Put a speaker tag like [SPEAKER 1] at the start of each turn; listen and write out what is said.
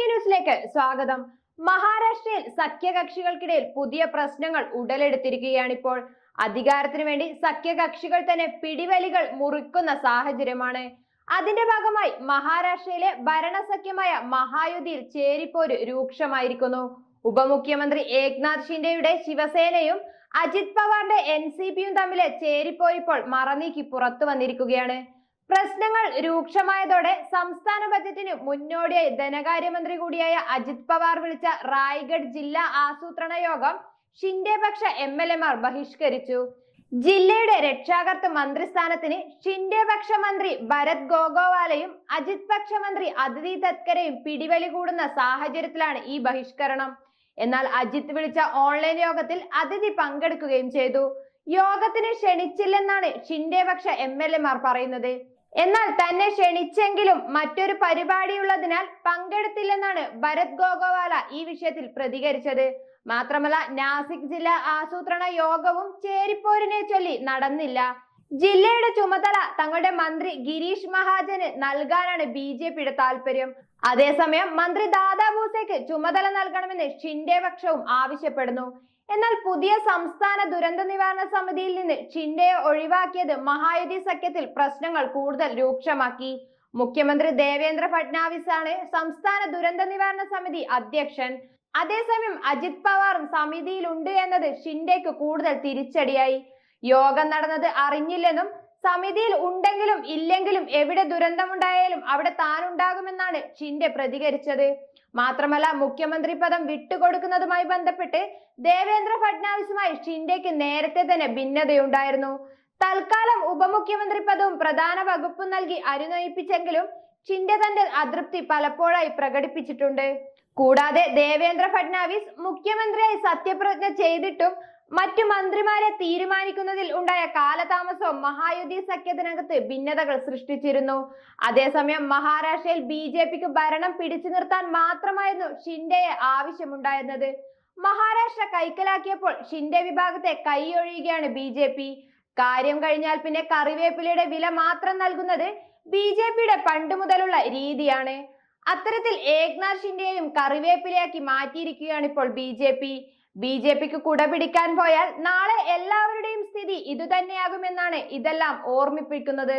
[SPEAKER 1] T ന്യൂസിലേക്ക് സ്വാഗതം. മഹാരാഷ്ട്രയിൽ സഖ്യകക്ഷികൾക്കിടയിൽ പുതിയ പ്രശ്നങ്ങൾ ഉടലെടുത്തിരിക്കുകയാണിപ്പോൾ. അധികാരത്തിന് വേണ്ടി സഖ്യകക്ഷികൾ തന്നെ പിടിവലികൾ മുറിക്കുന്ന സാഹചര്യമാണ്. അതിന്റെ ഭാഗമായി മഹാരാഷ്ട്രയിലെ ഭരണസഖ്യമായ മഹായുതിയിൽ ചേരിപ്പോര് രൂക്ഷമായിരിക്കുന്നു. ഉപമുഖ്യമന്ത്രി ഏക്നാഥ് ഷിൻഡെയുടെ ശിവസേനയും അജിത് പവാറിന്റെ എൻ സി പിയും തമ്മിലെ ചേരിപ്പോരിപ്പോൾ മറനീക്കി പുറത്തു വന്നിരിക്കുകയാണ്. പ്രശ്നങ്ങൾ രൂക്ഷമായതോടെ സംസ്ഥാന ബജറ്റിന് മുന്നോടിയായി ധനകാര്യമന്ത്രി കൂടിയായ അജിത് പവാർ വിളിച്ച റായ്ഗഡ് ജില്ലാ ആസൂത്രണ യോഗം ഷിൻഡെ പക്ഷ എം എൽ എമാർ ബഹിഷ്കരിച്ചു. ജില്ലയുടെ രക്ഷാകർത്ത മന്ത്രിസ്ഥാനത്തിന് ഷിൻഡെ പക്ഷ മന്ത്രി ഭരത് ഗോഗോവാലയും അജിത് പക്ഷ മന്ത്രി അതിഥി തത്കരയും പിടിവലി കൂടുന്ന സാഹചര്യത്തിലാണ് ഈ ബഹിഷ്കരണം. എന്നാൽ അജിത് വിളിച്ച ഓൺലൈൻ യോഗത്തിൽ അതിഥി പങ്കെടുക്കുകയും ചെയ്തു. യോഗത്തിന് ക്ഷണിച്ചില്ലെന്നാണ് ഷിൻഡെ പക്ഷ എം എൽ എമാർ പറയുന്നത്. എന്നാൽ തന്നെ ക്ഷണിച്ചെങ്കിലും മറ്റൊരു പരിപാടിയുള്ളതിനാൽ പങ്കെടുത്തില്ലെന്നാണ് ഭരത് ഗോഗോവാല ഈ വിഷയത്തിൽ പ്രതികരിച്ചത്. മാത്രമല്ല നാസിക് ജില്ലാ ആസൂത്രണ യോഗവും ചേരിപ്പോരിനെ ചൊല്ലി നടന്നില്ല. ജില്ലയുടെ ചുമതല തങ്ങളുടെ മന്ത്രി ഗിരീഷ് മഹാജന് നൽകാനാണ് ബി ജെ പിയുടെ താല്പര്യം. അതേസമയം മന്ത്രി ദാദാ ഭൂസേക്ക് ചുമതല നൽകണമെന്ന് ഷിൻഡേ പക്ഷവും ആവശ്യപ്പെടുന്നു. എന്നാൽ പുതിയ സംസ്ഥാന ദുരന്ത നിവാരണ സമിതിയിൽ നിന്ന് ഷിൻഡെയെ ഒഴിവാക്കിയത് മഹായുതി സഖ്യത്തിൽ പ്രശ്നങ്ങൾ കൂടുതൽ രൂക്ഷമാക്കി. മുഖ്യമന്ത്രി ദേവേന്ദ്ര ഫഡ്നാവിസ് ആണ് സംസ്ഥാന ദുരന്ത നിവാരണ സമിതി അധ്യക്ഷൻ. അതേസമയം അജിത് പവാറും സമിതിയിലുണ്ട് എന്നത് ഷിൻഡെക്ക് കൂടുതൽ തിരിച്ചടിയായി. യോഗം നടന്നത് അറിഞ്ഞില്ലെന്നും സമിതിയിൽ ഉണ്ടെങ്കിലും ഇല്ലെങ്കിലും എവിടെ ദുരന്തമുണ്ടായാലും അവിടെ താനുണ്ടാകുമെന്നാണ് ഷിൻഡെ പ്രതികരിച്ചത്. മാത്രമല്ല മുഖ്യമന്ത്രി പദം വിട്ടുകൊടുക്കുന്നതുമായി ബന്ധപ്പെട്ട് ദേവേന്ദ്ര ഫഡ്നാവിസുമായി ഷിൻഡെക്ക് നേരത്തെ തന്നെ ഭിന്നതയുണ്ടായിരുന്നു. തൽക്കാലം ഉപമുഖ്യമന്ത്രി പദവും പ്രധാന വകുപ്പും നൽകി അനുനയിപ്പിച്ചെങ്കിലും ഷിൻഡെ തന്റെ അതൃപ്തി പലപ്പോഴായി പ്രകടിപ്പിച്ചിട്ടുണ്ട്. കൂടാതെ ദേവേന്ദ്ര ഫഡ്നാവിസ് മുഖ്യമന്ത്രിയായി സത്യപ്രതിജ്ഞ ചെയ്തിട്ടും മറ്റു മന്ത്രിമാരെ തീരുമാനിക്കുന്നതിൽ ഉണ്ടായ കാലതാമസവും മഹായുതി സഖ്യത്തിനകത്ത് ഭിന്നതകൾ സൃഷ്ടിച്ചിരുന്നു. അതേസമയം മഹാരാഷ്ട്രയിൽ ബി ജെ പിക്ക് ഭരണം പിടിച്ചു നിർത്താൻ മാത്രമായിരുന്നു ഷിൻഡെയെ ആവശ്യമുണ്ടായിരുന്നത്. മഹാരാഷ്ട്ര കൈക്കലാക്കിയപ്പോൾ ഷിൻഡെ വിഭാഗത്തെ കൈയൊഴിയുകയാണ് ബി ജെ പി. കാര്യം കഴിഞ്ഞാൽ പിന്നെ കറിവേപ്പിലയുടെ വില മാത്രം നൽകുന്നത് ബി ജെ പിയുടെ പണ്ട് മുതലുള്ള രീതിയാണ്. അത്തരത്തിൽ ഏക്നാഥ് ഷിൻഡെയും കറിവേപ്പിലയാക്കി മാറ്റിയിരിക്കുകയാണ് ഇപ്പോൾ B J P. B J പിക്ക് കുട പിടിക്കാൻ പോയാൽ നാളെ എല്ലാവരുടെയും സ്ഥിതി ഇതുതന്നെയാകുമെന്നാണ് ഇതെല്ലാം ഓർമ്മിപ്പിക്കുന്നത്.